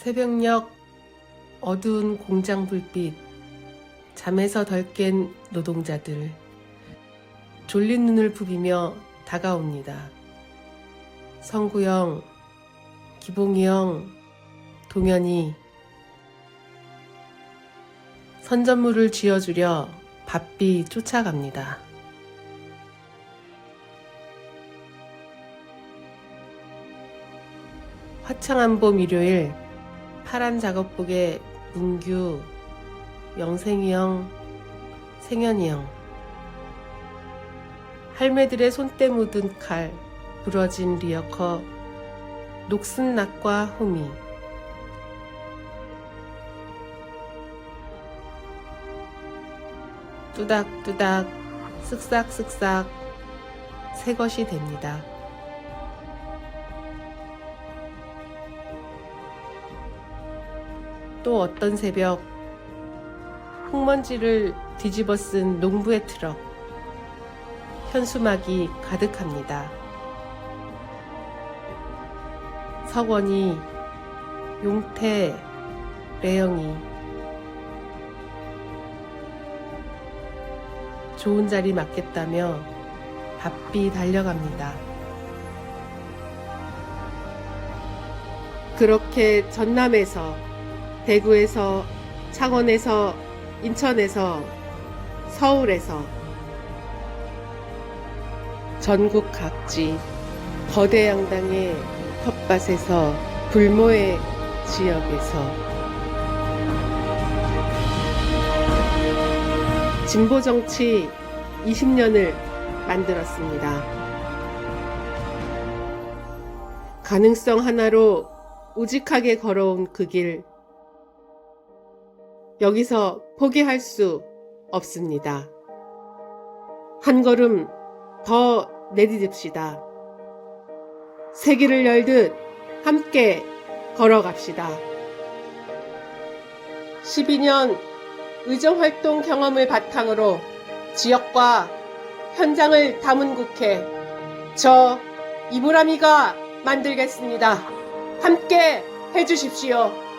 새벽녘 어두운 공장 불빛, 잠에서 덜 깬 노동자들, 졸린 눈을 부비며 다가옵니다. 성구형, 기봉이형, 동현이 선전물을 쥐어주려 바삐 쫓아갑니다. 화창한 봄 일요일 파란 작업복에 문규, 영생이 형, 생현이 형 할매들의 손때 묻은 칼, 부러진 리어커, 녹슨 낙과 호미 뚜닥뚜닥 쓱싹쓱싹 새 것이 됩니다. 또 어떤 새벽 흙먼지를 뒤집어 쓴 농부의 트럭 현수막이 가득합니다. 석원이 용태 레영이 좋은 자리 맞겠다며 바삐 달려갑니다. 그렇게 전남에서 대구에서 창원에서 인천에서 서울에서 전국 각지 거대 양당의 텃밭에서 불모의 지역에서 진보 정치 20년을 만들었습니다. 가능성 하나로 우직하게 걸어온 그 길, 여기서 포기할 수 없습니다. 한 걸음 더 내디딥시다. 세기를 열듯 함께 걸어갑시다. 12년 의정활동 경험을 바탕으로 지역과 현장을 담은 국회, 저 이보람이가 만들겠습니다. 함께 해주십시오.